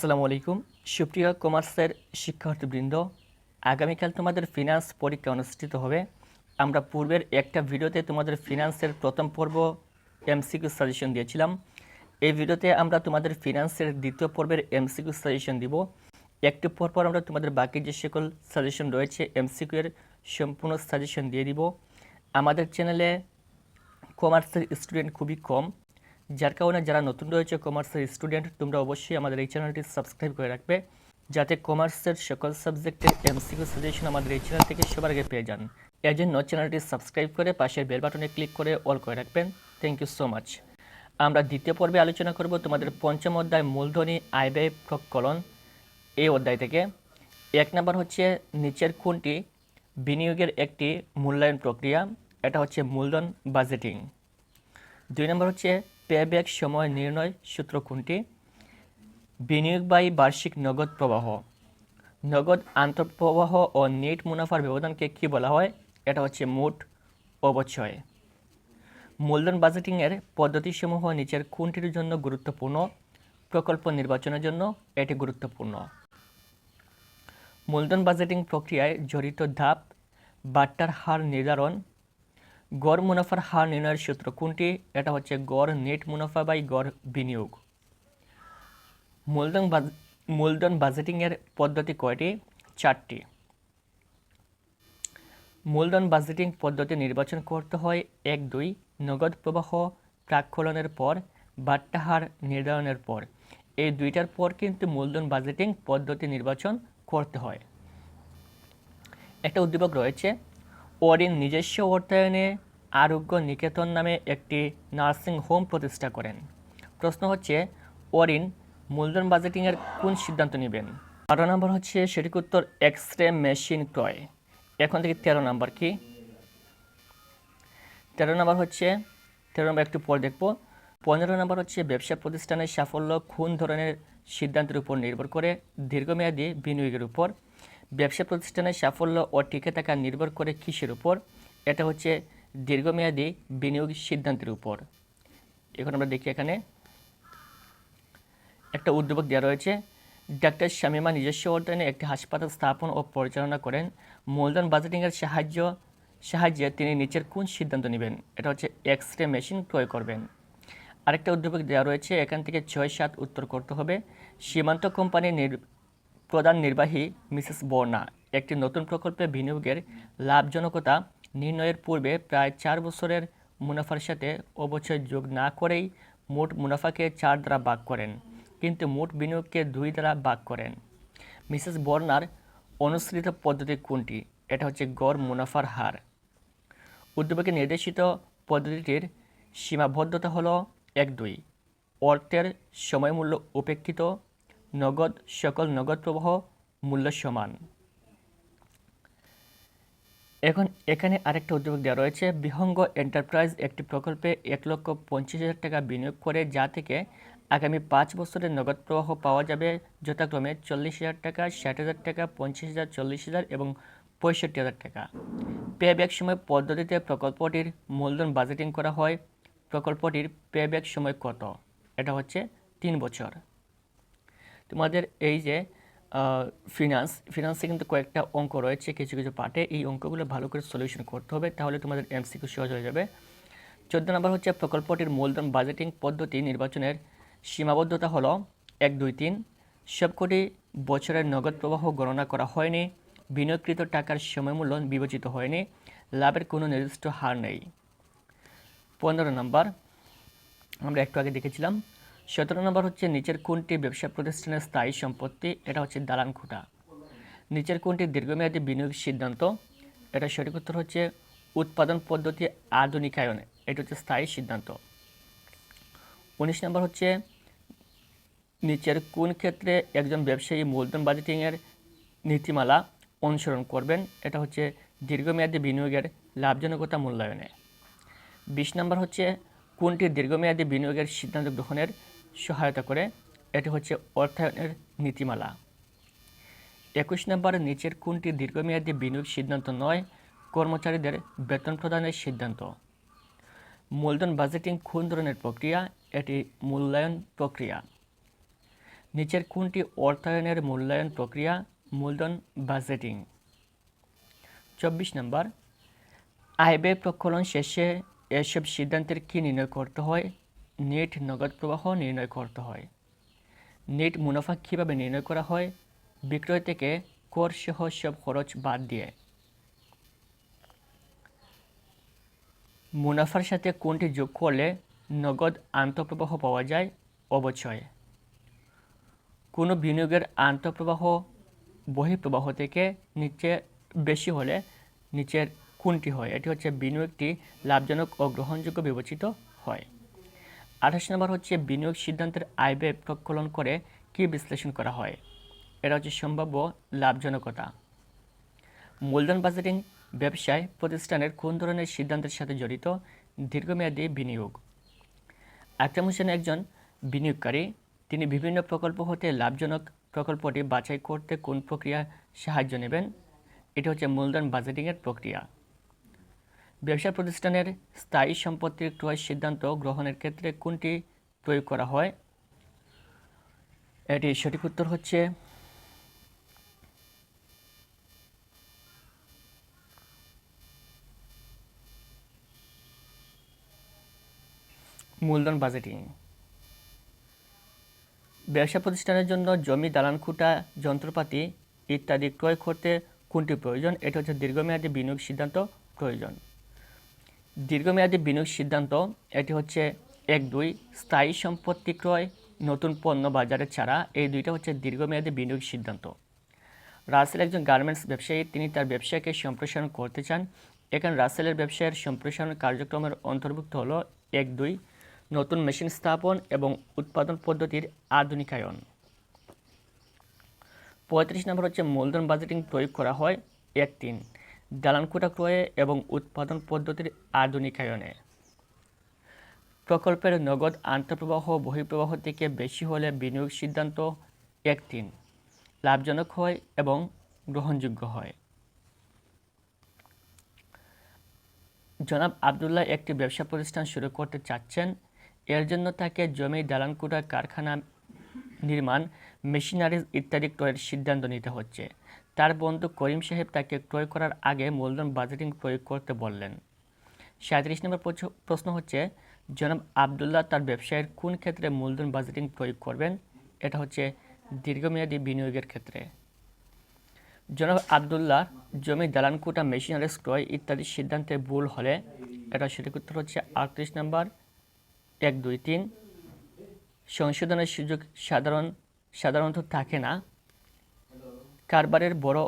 আসসালামু আলাইকুম। সুপ্রিয় কমার্সের শিক্ষার্থীবৃন্দ, আগামীকাল তোমাদের ফিনান্স পরীক্ষা অনুষ্ঠিত হবে। আমরা পূর্বের একটা ভিডিওতে তোমাদের ফিনান্সের প্রথম পর্ব এমসিকিউ সাজেশন দিয়েছিলাম। এই ভিডিওতে আমরা তোমাদের ফিনান্সের দ্বিতীয় পর্বের এমসিকিউ সাজেশন দিব। একটু পর পর আমরা তোমাদের বাকি যে সকল সাজেশন রয়েছে এমসিকিউ এর সম্পূর্ণ সাজেশন দিয়ে দিব। আমাদের চ্যানেলে কমার্সের স্টুডেন্ট খুবই কম। যার কারণে যারা নতুন রয়েছে কমার্সের স্টুডেন্ট তোমরা অবশ্যই আমাদের এই চ্যানেলটি সাবস্ক্রাইব করে রাখবে, যাতে কমার্সের সকল সাবজেক্টের এমসিকিউ সাজেশন আমাদের এই চ্যানেল থেকে সবার আগে পেয়ে যান। এর জন্য চ্যানেলটি সাবস্ক্রাইব করে পাশের বেল বাটনে ক্লিক করে অল করে রাখবেন। থ্যাংক ইউ সো মাচ আমরা দ্বিতীয় পর্বে আলোচনা করব তোমাদের পঞ্চম অধ্যায় মূলধনী আয় ব্যয় প্রকলন এই অধ্যায় থেকে। এক নম্বর হচ্ছে নিচের কোনটি বিনিয়োগের একটি মূল্যায়ন প্রক্রিয়া, এটা হচ্ছে মূলধন বাজেটিং দুই নম্বর হচ্ছে পেব্যাক সময় নির্ণয় সূত্র কোনটি? বিনিয়োগ বাই বার্ষিক নগদ প্রবাহ। নগদ আন্তঃপ্রবাহ ও নেট মুনাফার ব্যবধানকে কী বলা হয়? এটা হচ্ছে মোট অবচয়। মূলধন বাজেটিংয়ের পদ্ধতিসমূহ নিচের কোনটির জন্য গুরুত্বপূর্ণ? প্রকল্প নির্বাচনের জন্য এটি গুরুত্বপূর্ণ। মূলধন বাজেটিং প্রক্রিয়ায় জড়িত ধাপ, বাট্টার হার নির্ধারণ গড় মুনাফার হার নির্ণয়ের সূত্র কোনটি? এটা হচ্ছে গড় নেট মুনাফা বাই গড় বিনিয়োগ। মূলধন মূলধন বাজেটিংয়ের পদ্ধতি কয়টি? চারটি। মূলধন বাজেটিং পদ্ধতি নির্বাচন করতে হয় এক দুই, নগদ প্রবাহ প্রাক্ষলনের পর বাট্টা হার নির্ধারণের পর। এই দুইটার পর কিন্তু মূলধন বাজেটিং পদ্ধতি নির্বাচন করতে হয়। একটা উদ্দীপক রয়েছে ওরিন নিজস্ব অর্থায়নে আরোগ্য নিকেতন নামে একটি নার্সিং হোম প্রতিষ্ঠা করেন। প্রশ্ন হচ্ছে ওরিন মূলধন বাজেটিংয়ের কোন সিদ্ধান্ত নেবেন? বারো নম্বর হচ্ছে, সঠিক উত্তর এক্স রে মেশিন ক্রয়। এখন থেকে তেরো নম্বর কি? তেরো নম্বর হচ্ছে, তেরো নম্বর একটু পর দেখব। পনেরো নম্বর হচ্ছে, ব্যবসা প্রতিষ্ঠানের সাফল্য কোন ধরনের সিদ্ধান্তের উপর নির্ভর করে? দীর্ঘমেয়াদী বিনিয়োগের উপর। ব্যবসা প্রতিষ্ঠানের সাফল্য ও টিকে থাকা নির্ভর করে কিসের উপর? এটা হচ্ছে দীর্ঘমেয়াদী বিনিয়োগ সিদ্ধান্তের উপর। এখন আমরা দেখি এখানে। একটা উদ্যোগ দেওয়া রয়েছে। ডাক্তার শামিমা নিজস্ব অর্থায়নে একটি হাসপাতাল স্থাপন ও পরিচালনা করেন। মূলধন বাজেটিংয়ের সাহায্য, সাহায্যে তিনি নিচের কোন সিদ্ধান্ত নেবেন? এটা হচ্ছে এক্স রে মেশিন ক্রয় করবেন। আরেকটা উদ্যোগ দেওয়া রয়েছে। এখান থেকে ছয় সাত উত্তর করতে হবে। সীমান্ত কোম্পানির নির- প্রধান নির্বাহী মিসেস বর্ণা, একটি নতুন প্রকল্পে বিনিয়োগের লাভজনকতা নির্ণয়ের পূর্বে প্রায় চার বছরের মুনাফার সাথে অবচয় যোগ না করেই মোট মুনাফাকে চার দ্বারা ভাগ করেন, কিন্তু মোট বিনিয়োগকে দুই দ্বারা ভাগ করেন। মিসেস বর্নার অনুসৃত পদ্ধতি কোনটি? এটা হচ্ছে গড় মুনাফার হার। উদ্যোগে নির্দেশিত পদ্ধতিটির সীমাবদ্ধতা হলো এক দুই, অর্থের সময়মূল্য উপেক্ষিত নগদ, সকল নগদ প্রবাহ মূল্য সমান। এখন এখানে আরেকটা উদ্যোগ দেওয়া রয়েছে। বিহঙ্গ এন্টারপ্রাইজ একটি প্রকল্পে এক লক্ষ পঞ্চাশ হাজার টাকা বিনিয়োগ করে, যা থেকে আগামী পাঁচ বছরের নগদ প্রবাহ পাওয়া যাবে। যথাক্রমে চল্লিশ হাজার টাকা, ষাট হাজার টাকা পঞ্চাশ হাজার, চল্লিশ হাজার এবং পঁয়ষট্টি হাজার টাকা। পেব্যাক সময় পদ্ধতিতে প্রকল্পটির মূলধন বাজেটিং করা হয়। প্রকল্পটির পেব্যাক সময় কত? এটা হচ্ছে তিন বছর। তোমাদের এই যে ফিনান্স ফিনান্সে কিন্তু কয়েকটা অঙ্ক রয়েছে, কিছু কিছু পার্টে এই অঙ্কগুলো ভালো করে সলিউশন করতে হবে, তাহলে তোমাদের এমসিকিউ সহজ হয়ে যাবে। চোদ্দ নম্বর হচ্ছে, প্রকল্পটির মূলধন বাজেটিং পদ্ধতি নির্বাচনের সীমাবদ্ধতা হলো এক, দুই, তিন। সবকটি বছরের নগদ প্রবাহ গণনা করা হয়নি, বিনিয়োগকৃত টাকার সময়মূল্য বিবেচিত হয়নি, লাভের কোনো নির্দিষ্ট হার নেই। পনেরো নম্বর, আমরা একটু আগে দেখেছিলাম সতেরো নম্বর হচ্ছে নিচের কোনটি ব্যবসা প্রতিষ্ঠানের স্থায়ী সম্পত্তি? এটা হচ্ছে দালান খুঁটা। নিচের কোনটি দীর্ঘমেয়াদী বিনিয়োগ সিদ্ধান্ত? এটা সঠিক উত্তর হচ্ছে উৎপাদন পদ্ধতি আধুনিকায়ন। এটা হচ্ছে স্থায়ী সিদ্ধান্ত। উনিশ নম্বর হচ্ছে নিচের কোন ক্ষেত্রে একজন ব্যবসায়ী মূলধন বাজেটিংয়ের নীতিমালা অনুসরণ করবেন? এটা হচ্ছে দীর্ঘমেয়াদী বিনিয়োগের লাভজনকতা মূল্যায়নে। বিশ নম্বর হচ্ছে কোনটি দীর্ঘমেয়াদী বিনিয়োগের সিদ্ধান্ত গ্রহণের সহায়তা করে, এটি হচ্ছে অর্থায়নের নীতিমালা। একুশ নম্বর, নিচের কোনটি দীর্ঘমেয়াদী বিনিয়োগ সিদ্ধান্ত নয়, কর্মচারীদের বেতন প্রদানের সিদ্ধান্ত। মূলধন বাজেটিং কোন ধরনের প্রক্রিয়া? এটি মূল্যায়ন প্রক্রিয়া। নিচের কোনটি অর্থায়নের মূল্যায়ন প্রক্রিয়া? মূলধন বাজেটিং। চব্বিশ নম্বর, আয় ব্যয় শেষে এসব সিদ্ধান্তের কী নির্ণয় করতে হয়? নেট নগদ প্রবাহ নির্ণয় করতে হয়। নেট মুনাফা কীভাবে নির্ণয় করা হয়? বিক্রয় থেকে কর সহ সব খরচ বাদ দিয়ে। মুনাফার সাথে কোনটি যোগ করলে নগদ আন্তঃপ্রবাহ পাওয়া যায়? অবচয়। কোনো বিনিয়োগের আন্তঃপ্রবাহ বহিঃপ্রবাহ থেকে নিচে বেশি হলে নিচের কোনটি হয়? এটি হচ্ছে বিনিয়োগটি লাভজনক ও গ্রহণযোগ্য বিবেচিত হয়। আঠাশ নম্বর হচ্ছে বিনিয়োগ সিদ্ধান্তের আয় ব্যয় প্রক্ষলন করে কি বিশ্লেষণ করা হয়? এটা হচ্ছে সম্ভাব্য লাভজনকতা। মূলধন বাজেটিং ব্যবসায় প্রতিষ্ঠানের কোন ধরনের সিদ্ধান্তের সাথে জড়িত? দীর্ঘমেয়াদী বিনিয়োগ। আকরাম হোসেন একজন বিনিয়োগকারী। তিনি বিভিন্ন প্রকল্প হতে লাভজনক প্রকল্পটি বাছাই করতে কোন প্রক্রিয়া সাহায্য নেবেন? এটি হচ্ছে মূলধন বাজেটিংয়ের প্রক্রিয়া। ব্যবসা প্রতিষ্ঠানের স্থায়ী সম্পত্তির ক্রয় সিদ্ধান্ত গ্রহণের ক্ষেত্রে কোনটি প্রয়োগ করা হয়? এটি সঠিক উত্তর হচ্ছে মূলধন বাজেটিং। ব্যবসা প্রতিষ্ঠানের জন্য জমি দালানকুটা যন্ত্রপাতি ইত্যাদি ক্রয় করতে কোনটি প্রয়োজন? এটি হচ্ছে দীর্ঘমেয়াদী বিনিয়োগ সিদ্ধান্ত প্রয়োজন। দীর্ঘমেয়াদী বিনিয়োগ সিদ্ধান্ত, এটি হচ্ছে এক দুই, স্থায়ী সম্পত্তি ক্রয়, নতুন পণ্য বাজারে ছাড়া, এই দুইটা হচ্ছে দীর্ঘমেয়াদী বিনিয়োগ সিদ্ধান্ত। রাসেল একজন গার্মেন্টস ব্যবসায়ী, তিনি তার ব্যবসাকে সম্প্রসারণ করতে চান। এখানে রাসেলের ব্যবসায়ের সম্প্রসারণ কার্যক্রমের অন্তর্ভুক্ত হলো এক দুই, নতুন মেশিন স্থাপন এবং উৎপাদন পদ্ধতির আধুনিকায়ন। পঁয়ত্রিশ নম্বর হচ্ছে মূলধন বাজেটিং প্রয়োগ করা হয়, এক তিন। দালানকুটা ক্রয়ে এবং উৎপাদন পদ্ধতির আধুনিকায়নে। প্রকল্পের নগদ আন্তঃপ্রবাহ বহিঃপ্রবাহ থেকে বেশি হলে বিনিয়োগ সিদ্ধান্ত এক তিন লাভজনক হয় এবং গ্রহণযোগ্য হয়। জনাব আবদুল্লাহ একটি ব্যবসা প্রতিষ্ঠান শুরু করতে চাচ্ছেন। এর জন্য তাকে জমি দালানকুটা কারখানা নির্মাণ, মেশিনারিজ ইত্যাদি ক্রয়ের সিদ্ধান্ত নিতে হচ্ছে। তার বন্ধু করিম সাহেব তাকে ক্রয় করার আগে মূলধন বাজেটিং প্রয়োগ করতে বললেন। সাঁত্রিশ নম্বর প্রশ্ন- হচ্ছে, জনাব আবদুল্লাহ তার ব্যবসায়ের কোন ক্ষেত্রে মূলধন বাজেটিং প্রয়োগ করবেন? এটা হচ্ছে দীর্ঘমেয়াদী বিনিয়োগের ক্ষেত্রে। জনাব আবদুল্লাহ জমি দালানকুটা মেশিনারিজ ক্রয় ইত্যাদি সিদ্ধান্তে ভুল হলে, এটা সঠিক উত্তর হচ্ছে আটত্রিশ নম্বর, এক দুই তিন। সংশোধনের সুযোগ সাধারণ, সাধারণত থাকে না। কারবারের বড়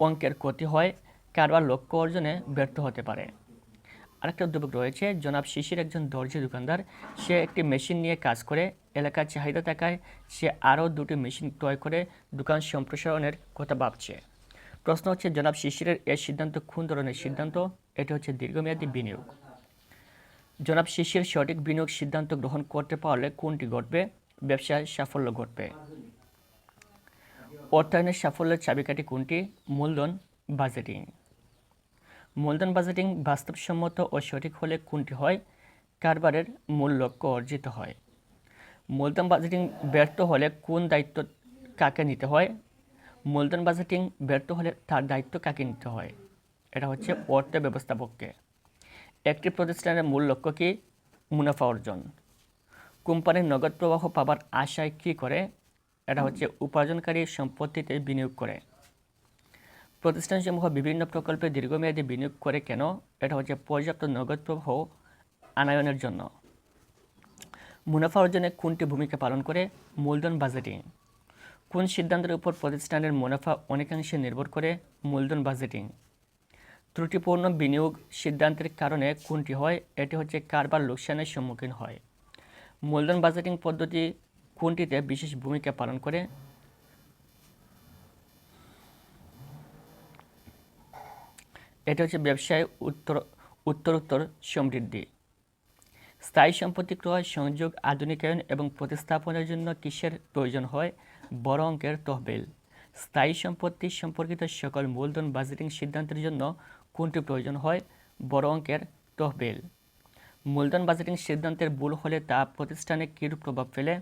অঙ্কের ক্ষতি হয়, কারবার লক্ষ্য অর্জনে ব্যর্থ হতে পারে। আরেকটা উদ্যোগ রয়েছে, জনাব শিশির একজন দর্জি দোকানদার। সে একটি মেশিন নিয়ে কাজ করে, এলাকার চাহিদা থাকায় সে আরও দুটি মেশিন ক্রয় করে দোকান সম্প্রসারণের কথা ভাবছে। প্রশ্ন হচ্ছে, জনাব শিশিরের এর সিদ্ধান্ত কোন ধরনের সিদ্ধান্ত? এটি হচ্ছে দীর্ঘমেয়াদী বিনিয়োগ। জনাব শিশির সঠিক বিনিয়োগ সিদ্ধান্ত গ্রহণ করতে পারলে কোনটি ঘটবে? ব্যবসায় সাফল্য ঘটবে। অর্থায়নের সাফল্যের চাবিকাঠি কোনটি? মূলধন বাজেটিং। মূলধন বাজেটিং বাস্তবসম্মত ও সঠিক হলে কোনটি হয়? কারবারের মূল লক্ষ্য অর্জিত হয়। মূলধন বাজেটিং ব্যর্থ হলে কোন দায়িত্ব কাকে নিতে হয়? মূলধন বাজেটিং ব্যর্থ হলে তার দায়িত্ব কাকে নিতে হয়? এটা হচ্ছে অর্থ ব্যবস্থাপককে। একটি প্রতিষ্ঠানের মূল লক্ষ্য কি? মুনাফা অর্জন। কোম্পানির নগদ প্রবাহ পাবার আশায় কী করে? এটা হচ্ছে উপার্জনকারী সম্পত্তিতে বিনিয়োগ করে। প্রতিষ্ঠানসমূহ বিভিন্ন প্রকল্পে দীর্ঘমেয়াদী বিনিয়োগ করে কেন? এটা হচ্ছে পর্যাপ্ত নগদ প্রবাহ আনায়নের জন্য। মুনাফা অর্জনে কোনটি ভূমিকা পালন করে? মূলধন বাজেটিং। কোন সিদ্ধান্তের উপর প্রতিষ্ঠানের মুনাফা অনেকাংশে নির্ভর করে? মূলধন বাজেটিং। ত্রুটিপূর্ণ বিনিয়োগ সিদ্ধান্তের কারণে কোনটি হয়? এটি হচ্ছে কারবার লোকসানের সম্মুখীন হয়। মূলধন বাজেটিং পদ্ধতি কোনটিতে বিশেষ ভূমিকা পালন করে? এটা হচ্ছে ব্যবসায় উত্তর, উত্তরোত্তর সমৃদ্ধি। স্থায়ী সম্পত্তি ক্রয়, সংযোগ, আধুনিকায়ন এবং প্রতিস্থাপনের জন্য কিসের প্রয়োজন হয়? বড় অঙ্কের তহবিল। স্থায়ী সম্পত্তি সম্পর্কিত সকল মূলধন বাজেটিং সিদ্ধান্তের জন্য কোনটি প্রয়োজন হয়? বড় অঙ্কের তহবিল। মূলধন বাজেটিং সিদ্ধান্তের ভুল হলে তা প্রতিষ্ঠানে কীরূপ প্রভাব ফেলে?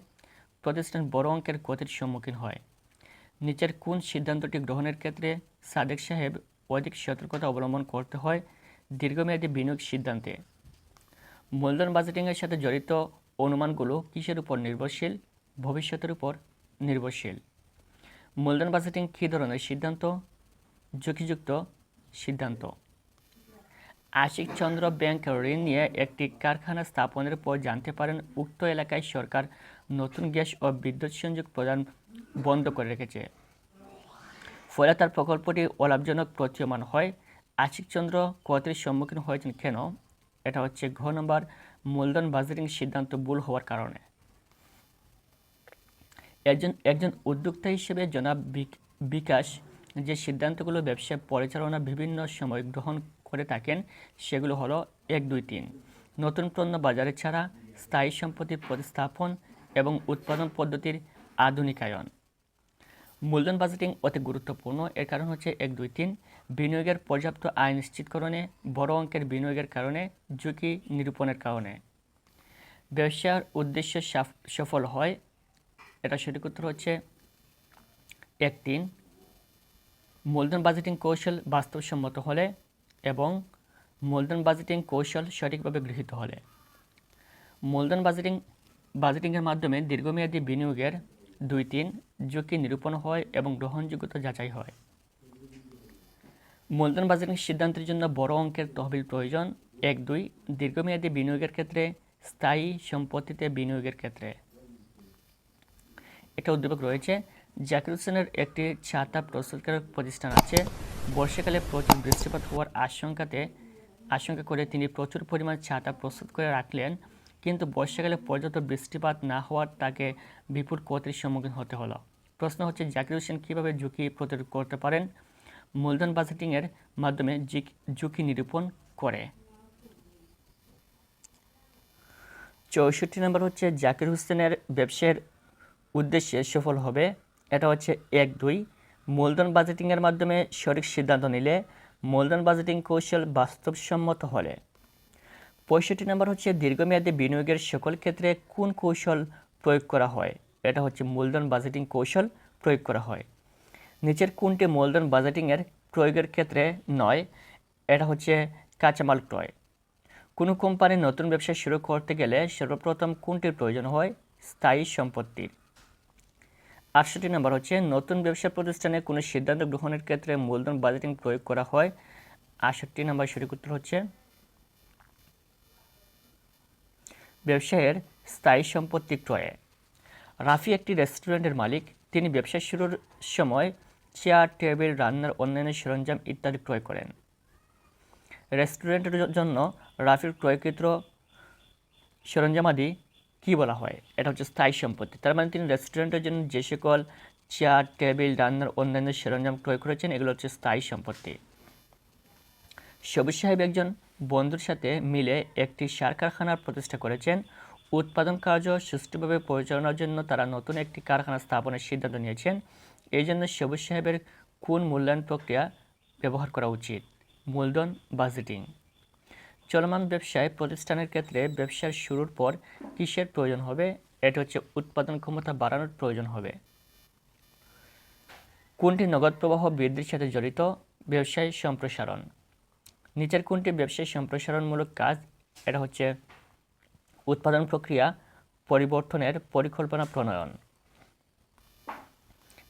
প্রতিষ্ঠান বড় অঙ্কের ক্ষতির সম্মুখীন হয়। নিচের কোন সিদ্ধান্তটি গ্রহণের ক্ষেত্রে সাদেক সাহেব অধিক সতর্কতা অবলম্বন করতে হয়, দীর্ঘমেয়াদী বিনিয়োগ সিদ্ধান্তে? মূলধন বাজেটিংয়ের সাথে জড়িত অনুমানগুলো কিসের উপর নির্ভরশীল? ভবিষ্যতের উপর নির্ভরশীল। মূলধন বাজেটিং কী ধরনের সিদ্ধান্ত? ঝুঁকিযুক্ত সিদ্ধান্ত। আশিক চন্দ্র ব্যাংক ঋণ নিয়ে একটি কারখানা স্থাপনের পর জানতে পারেন, উক্ত এলাকায় সরকার নতুন গ্যাস ও বিদ্যুৎ সংযোগ প্রদান বন্ধ করে রেখেছে। ফলে তার প্রকল্পটি অলাভজনক প্রতীয়মান হয়। আশিক চন্দ্র ক্ষতির সম্মুখীন হয়েছেন কেন? এটা হচ্ছে ঘ নম্বর, মূলধন বাজেটিং সিদ্ধান্ত ভুল হওয়ার কারণে। একজন একজন উদ্যোক্তা হিসেবে জনাব বিকাশ, যে সিদ্ধান্তগুলো ব্যবসা পরিচালনা বিভিন্ন সময় গ্রহণ করে থাকেন, সেগুলো হলো এক, দুই, তিন। নতুন পণ্য বাজারে ছাড়া স্থায়ী সম্পত্তি প্রতিস্থাপন এবং উৎপাদন পদ্ধতির আধুনিকায়ন। মূলধন বাজেটিং অতি গুরুত্বপূর্ণ, এর কারণ হচ্ছে এক, দুই, তিন। বিনিয়োগের পর্যাপ্ত আয় নিশ্চিতকরণে বড় অঙ্কের বিনিয়োগের কারণে ঝুঁকি নিরূপণের কারণে। ব্যবসার উদ্দেশ্য সফল হয়, এটা সঠিক উত্তর হচ্ছে এক, তিন। মূলধন বাজেটিং কৌশল বাস্তবসম্মত হলে এবং মূলধন বাজেটিং কৌশল সঠিকভাবে গৃহীত হলে। মূলধন বাজেটিং বাজেটিংয়ের মাধ্যমে দীর্ঘমেয়াদী বিনিয়োগের দুই তিন ঝুঁকি নিরূপণ হয় এবং গ্রহণযোগ্যতা যাচাই হয়। মূলধন বাজেটিং সিদ্ধান্তের জন্য বড় অঙ্কের তহবিল প্রয়োজন। এক দুই, দীর্ঘমেয়াদী বিনিয়োগের ক্ষেত্রে, স্থায়ী সম্পত্তিতে বিনিয়োগের ক্ষেত্রে। একটা উদ্যোগ রয়েছে জাকির হোসেনের একটি ছাতা প্রস্তুতকারক প্রতিষ্ঠান আছে। বর্ষাকালে প্রচুর বৃষ্টিপাত হওয়ার আশঙ্কাতে, আশঙ্কা করে তিনি প্রচুর পরিমাণ ছাতা প্রস্তুত করে রাখলেন, কিন্তু বর্ষাকালে পর্যাপ্ত বৃষ্টিপাত না হওয়ার তাকে বিপুল ক্ষতির সম্মুখীন হতে হলো। প্রশ্ন হচ্ছে, জাকির হোসেন কীভাবে ঝুঁকি প্রতিরোধ করতে পারেন? মূলধন বাজেটিংয়ের মাধ্যমে ঝুঁকি- নিরূপণ করে। চৌষট্টি নম্বর হচ্ছে, জাকির হোসেনের ব্যবসার উদ্দেশ্যে সফল হবে। এটা হচ্ছে এক দুই। মূলধন বাজেটিংয়ের মাধ্যমে সঠিক সিদ্ধান্ত নিলে মূলধন বাজেটিং কৌশল বাস্তবসম্মত হলে। পঁয়ষট্টি নম্বর হচ্ছে দীর্ঘমেয়াদী বিনিয়োগের সকল ক্ষেত্রে কোন কৌশল প্রয়োগ করা হয়? এটা হচ্ছে মূলধন বাজেটিং কৌশল প্রয়োগ করা হয়। নিচের কোনটি মূলধন বাজেটিংয়ের প্রয়োগের ক্ষেত্রে নয়? এটা হচ্ছে কাঁচামাল ক্রয়। কোনো কোম্পানি নতুন ব্যবসা শুরু করতে গেলে সর্বপ্রথম কোনটির প্রয়োজন হয়? স্থায়ী সম্পত্তির। আটষট্টি নম্বর হচ্ছে, নতুন ব্যবসা প্রতিষ্ঠানে কোনো সিদ্ধান্ত গ্রহণের ক্ষেত্রে মূলধন বাজেটিং প্রয়োগ করা হয়। আটষট্টি নম্বর সঠিক উত্তর হচ্ছে, ব্যবসায়ের স্থায়ী সম্পত্তি ক্রয়ে। রাফি একটি রেস্টুরেন্টের মালিক, তিনি ব্যবসা শুরুর সময় চেয়ার, টেবিল, রান্নার অন্যান্য সরঞ্জাম ইত্যাদি ক্রয় করেন। রেস্টুরেন্টের জন্য রাফির ক্রয়কৃত সরঞ্জামাদি কী বলা হয়? এটা হচ্ছে স্থায়ী সম্পত্তি। তার মানে তিনি রেস্টুরেন্টের জন্য যে সকল চেয়ার টেবিল রান্নার অন্যান্য সরঞ্জাম ক্রয় করেছেন, এগুলো হচ্ছে স্থায়ী সম্পত্তি। সবুজ সাহেব একজন বন্ধুর সাথে মিলে একটি সার কারখানার প্রতিষ্ঠা করেছেন। উৎপাদন কার্য সুষ্ঠুভাবে পরিচালনার জন্য তারা নতুন একটি কারখানা স্থাপনের সিদ্ধান্ত নিয়েছেন। এই জন্য সবুজ সাহেবের কোন মূল্যায়ন প্রক্রিয়া ব্যবহার করা উচিত? মূলধন বাজেটিং চলমান ব্যবসায় প্রতিষ্ঠানের ক্ষেত্রে ব্যবসার শুরুর পর কিসের প্রয়োজন হবে? এটা হচ্ছে উৎপাদন ক্ষমতা বাড়ানোর প্রয়োজন হবে। কোনটি নগদ প্রবাহ বৃদ্ধির সাথে জড়িত? ব্যবসায় সম্প্রসারণ। নিচের কোনটি ব্যবসায় সম্প্রসারণমূলক কাজ? এটা হচ্ছে উৎপাদন প্রক্রিয়া, পরিবর্তনের পরিকল্পনা প্রণয়ন।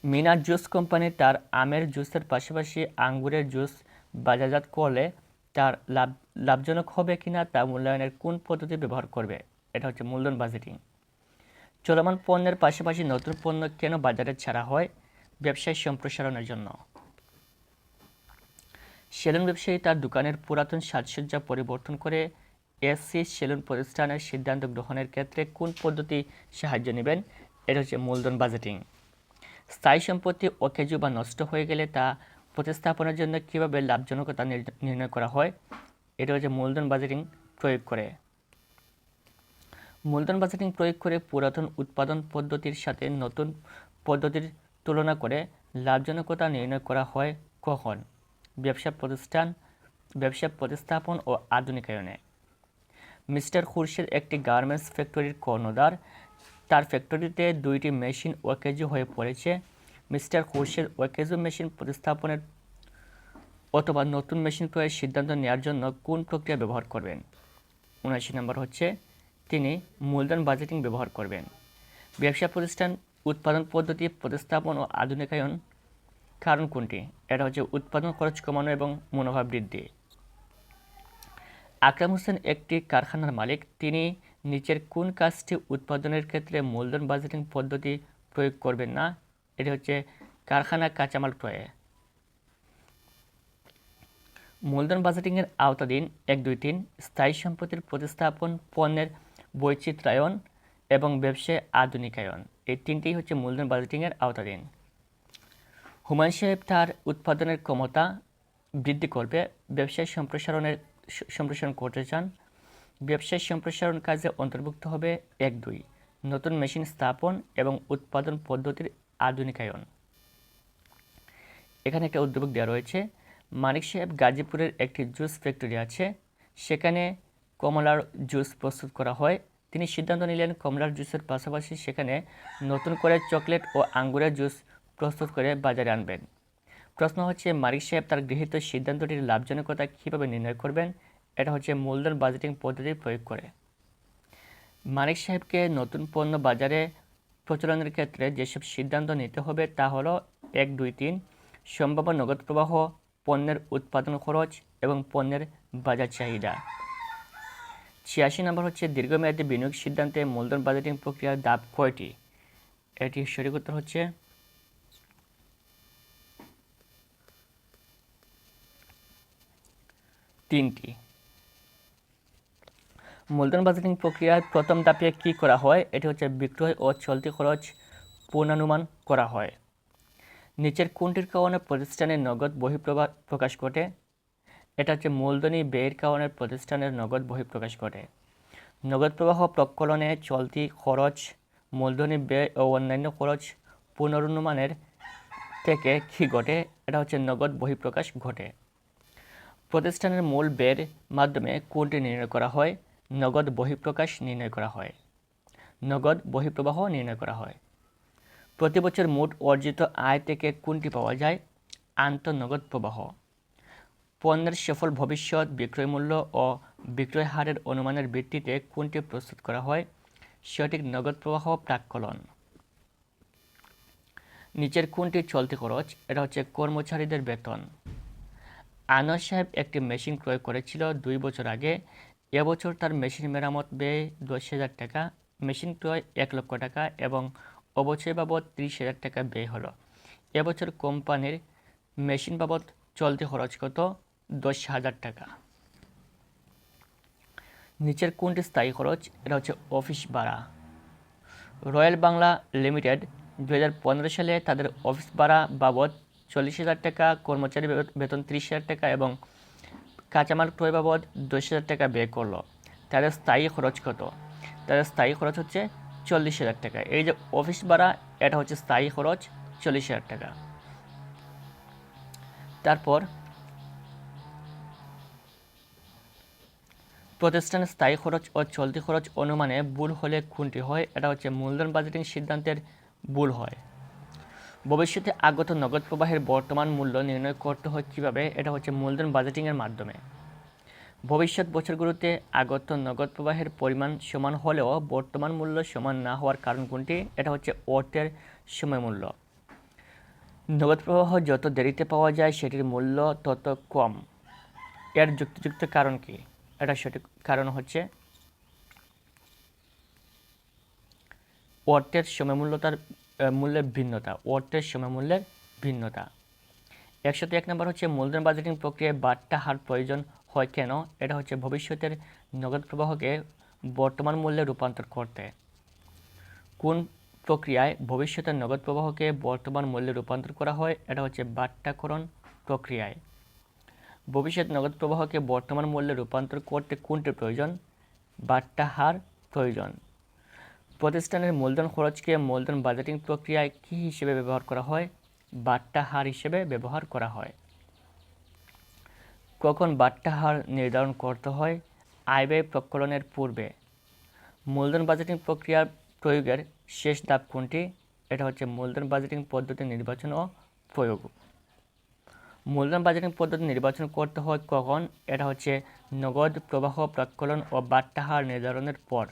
মিনা জুস কোম্পানি তার আমের জুসের পাশাপাশি আঙ্গুরের জুস বাজারজাত করলে তার লাভ, লাভজনক হবে কিনা তা মূল্যায়নের কোন পদ্ধতি ব্যবহার করবে? এটা হচ্ছে মূলধন বাজেটিং চলমান পণ্যের পাশাপাশি নতুন পণ্য কেন বাজারে ছাড়া হয়? ব্যবসায় সম্প্রসারণের জন্য। সেলুন ব্যবসায়ী তার দোকানের পুরাতন সাজসজ্জা পরিবর্তন করে এসসি সেলুন প্রতিষ্ঠানের সিদ্ধান্ত গ্রহণের ক্ষেত্রে কোন পদ্ধতি সাহায্য নেবেন? এটা হচ্ছে মূলধন বাজেটিং স্থায়ী সম্পত্তি অকেজু বা নষ্ট হয়ে গেলে তা প্রতিস্থাপনের জন্য কীভাবে লাভজনকতা নির্ণ- নির্ণয় করা হয়, এটা হচ্ছে মূলধন বাজেটিং প্রয়োগ করে। মূলধন বাজেটিং প্রয়োগ করে পুরাতন উৎপাদন পদ্ধতির সাথে নতুন পদ্ধতির তুলনা করে লাভজনকতা নির্ণয় করা হয় কখন? ব্যবসা প্রতিষ্ঠান, ব্যবসা প্রতিস্থাপন ও আধুনিকায়নে। মিস্টার খুরশেদ একটি গার্মেন্টস ফ্যাক্টরির কর্ণধার। তার ফ্যাক্টরিতে দুইটি মেশিন ওয়াকেজু হয়ে পড়েছে। মিস্টার খুরশেদ ওয়াকেজু মেশিন প্রতিস্থাপনের অথবা নতুন মেশিন ক্রয়ের সিদ্ধান্ত নেওয়ার জন্য কোন প্রক্রিয়া ব্যবহার করবেন? উনআশি নম্বর হচ্ছে, তিনি মূলধন বাজেটিং ব্যবহার করবেন। ব্যবসা প্রতিষ্ঠান উৎপাদন পদ্ধতি প্রতিস্থাপন ও আধুনিকায়ন কারণ কোনটি? এটা হচ্ছে উৎপাদন খরচ কমানো এবং মুনাফা বৃদ্ধি। আকরাম হোসেন একটি কারখানার মালিক। তিনি নিচের কোন কাজটি উৎপাদনের ক্ষেত্রে মূলধন বাজেটিং পদ্ধতি প্রয়োগ করবেন না এটি হচ্ছে কারখানা কাঁচামাল ক্রয়ে। মূলধন বাজেটিংয়ের আওতাধীন এক দুই তিন স্থায়ী সম্পত্তির প্রতিস্থাপন পণ্যের বৈচিত্র্যায়ন এবং ব্যবসায় আধুনিকায়ন, এই তিনটি হচ্ছে মূলধন বাজেটিংয়ের আওতাধীন। হুমায়ুন সাহেব তার উৎপাদনের ক্ষমতা বৃদ্ধি করবে, ব্যবসায় সম্প্রসারণের সম্প্রসারণ করতে চান। ব্যবসায় সম্প্রসারণ কাজে অন্তর্ভুক্ত হবে এক দুই। নতুন মেশিন স্থাপন এবং উৎপাদন পদ্ধতির আধুনিকায়ন এখানে একটা উদ্যোগ দেওয়া রয়েছে। মানিক সাহেব গাজীপুরের একটি জুস ফ্যাক্টরি আছে। সেখানে কমলার জুস প্রস্তুত করা হয়। তিনি সিদ্ধান্ত নিলেন কমলার জুসের পাশাপাশি সেখানে নতুন করে চকলেট ও আঙ্গুরের জুস প্রস্তুত করে বাজারে আনবেন। প্রশ্ন হচ্ছে মালিক সাহেব তার গৃহীত সিদ্ধান্তটির লাভজনকতা কীভাবে নির্ণয় করবেন? এটা হচ্ছে মূলধন বাজেটিং পদ্ধতি প্রয়োগ করে। মালিক সাহেবকে নতুন পণ্য বাজারে প্রচলনের ক্ষেত্রে যেসব সিদ্ধান্ত নিতে হবে তা হলো, এক, দুই, তিন, সম্ভাব্য নগদ প্রবাহ, পণ্যের উৎপাদন খরচ এবং পণ্যের বাজার চাহিদা। ছিয়াশি নম্বর হচ্ছে দীর্ঘমেয়াদী বিনিয়োগ সিদ্ধান্তে মূলধন বাজেটিং প্রক্রিয়ার দাব কয়টি? এটি সঠিক উত্তর হচ্ছে তিনটি। মূলধন বাজেটিং প্রক্রিয়ার প্রথম ধাপে কী করা হয়? এটি হচ্ছে বিক্রয় ও চলতি খরচ পূর্ণানুমান করা হয়। নিচের কোনটির কারণে প্রতিষ্ঠানের নগদ বহিঃপ্রবাহ প্রকাশ ঘটে? এটা হচ্ছে মূলধনী ব্যয়ের কারণে প্রতিষ্ঠানের নগদ বহিঃপ্রকাশ ঘটে। নগদ প্রবাহ প্রকলনে চলতি খরচ, মূলধনী ব্যয় ও অন্যান্য খরচ পুনরুন্নমানের থেকে কী ঘটে? এটা হচ্ছে নগদ বহিঃপ্রকাশ ঘটে। প্রতিষ্ঠানের মূল ব্যয়ের মাধ্যমে কোনটি নির্ণয় করা হয়? নগদ বহিঃপ্রকাশ নির্ণয় করা হয়। নগদ বহিঃপ্রবাহ নির্ণয় করা হয়। প্রতি বছর মোট অর্জিত আয় থেকে কোনটি পাওয়া যায়? আন্তঃনগদ প্রবাহ। পণ্যের সফল ভবিষ্যৎ, বিক্রয় মূল্য ও বিক্রয় হারের অনুমানের ভিত্তিতে কোনটি প্রস্তুত করা হয়? সঠিক নগদ প্রবাহ প্রাক্কলন। নিচের কোনটি চলতি খরচ? এটা হচ্ছে কর্মচারীদের বেতন। আনোয়ার সাহেব একটি মেশিন ক্রয় করেছিল দুই বছর আগে। এবছর তার মেশিন মেরামত ব্যয় দশ হাজার টাকা, মেশিন ক্রয় এক লক্ষ টাকা এবং অবচয় বাবদ ত্রিশ হাজার টাকা ব্যয় হলো। এবছর কোম্পানির মেশিন বাবদ চলতি খরচ কত? দশ হাজার টাকা। নিচের কোনটি স্থায়ী খরচ? এটা হচ্ছে অফিস ভাড়া। রয়্যাল বাংলা লিমিটেড দু হাজার পনেরো সালে তাদের অফিস ভাড়া বাবদ চল্লিশ হাজার টাকা, কর্মচারী বেতন ত্রিশ হাজার টাকা এবং কাঁচামাল ক্রয় বাবদ দশ হাজার টাকা ব্যয় করল। তাদের স্থায়ী খরচ কত? তাদের স্থায়ী খরচ হচ্ছে চল্লিশ হাজার টাকা। এই যে অফিস ভাড়া, এটা হচ্ছে স্থায়ী খরচ চল্লিশ হাজার টাকা। তারপর প্রতিষ্ঠানের স্থায়ী খরচ ও চলতি খরচ অনুমানে ভুল হলে কোনটি হয়। এটা হচ্ছে মূলধন বাজেটিং সিদ্ধান্তের ভুল হয়। ভবিষ্যতে আগত নগদ প্রবাহের বর্তমান মূল্য নির্ণয় করতে হয় কীভাবে এটা হচ্ছে মূলধন বাজেটিংয়ের মাধ্যমে। ভবিষ্যৎ বছরগুলোতে আগত নগদ প্রবাহের পরিমাণ সমান হলেও বর্তমান মূল্য সমান না হওয়ার কারণ কোনটি এটা হচ্ছে অর্থের সময় মূল্য নগদ প্রবাহ যত দেরিতে পাওয়া যায় সেটির মূল্য তত কম। এর যুক্তিযুক্ত কারণ কি? এটা সঠিক কারণ হচ্ছে অর্থের সময়মূল্যতার আহ, মূল্যের ভিন্নতা অর্থের সময়মূল্যের ভিন্নতা। একশত এক নম্বর হচ্ছে মূলধন বাজেটিং প্রক্রিয়ায় বার্তা হার প্রয়োজন হয় কেন? এটা হচ্ছে ভবিষ্যতের নগদ প্রবাহকে বর্তমান মূল্যে রূপান্তর করতে। কোন প্রক্রিয়ায় ভবিষ্যতের নগদ প্রবাহকে বর্তমান মূল্যে রূপান্তর করা হয়? এটা হচ্ছে বাট্টাকরণ প্রক্রিয়ায়। ভবিষ্যৎ নগদ প্রবাহকে বর্তমান মূল্যে রূপান্তর করতে কোনটি প্রয়োজন? বাট্টা হার প্রয়োজন। প্রতিষ্ঠানের মূলধন খরচকে মূলধন বাজেটিং প্রক্রিয়ায় কী হিসেবে ব্যবহার করা হয়? বাট্টা হার হিসেবে ব্যবহার করা হয়। কখন বাট্টা হার নির্ধারণ করতে হয়? আয় ব্যয় প্রকলনের পূর্বে। মূলধন বাজেটিং প্রক্রিয়ার প্রয়োগের শেষ ধাপ কোনটি? এটা হচ্ছে মূলধন বাজেটিং পদ্ধতি নির্বাচন ও প্রয়োগ। মূলধন বাজেটিং পদ্ধতি নির্বাচন করতে হয় কখন? এটা হচ্ছে নগদ প্রবাহ প্রাক্কলন ও বাট্টা হার নির্ধারণের পর।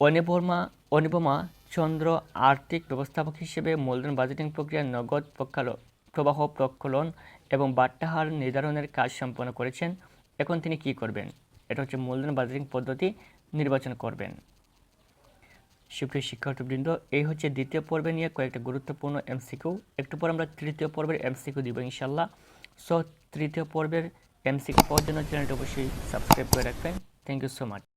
অনিবর্মা অনিবমা চন্দ্র আর্থিক ব্যবস্থাপক হিসেবে মূলধন বাজেটিং প্রক্রিয়ার নগদ প্রক্ষাল- প্রবাহ প্রক্ষলন এবং বাট্টা হার নির্ধারণের কাজ সম্পন্ন করেছেন। এখন তিনি কি করবেন? এটা হচ্ছে মূলধন বাজেটিং পদ্ধতি নির্বাচন করবেন। সুপ্রিয় শিক্ষার্থীবৃন্দ, এই হচ্ছে দ্বিতীয় পর্বে নিয়ে কয়েকটা গুরুত্বপূর্ণ এমসিকিউ একটু পর আমরা তৃতীয় পর্বের এমসিকিউ দিব ইনশাল্লাহ সো তৃতীয় পর্বের এমসিকিউ পাওয়ার জন্য চ্যানেলটি অবশ্যই সাবস্ক্রাইব করে রাখবেন। Thank you so much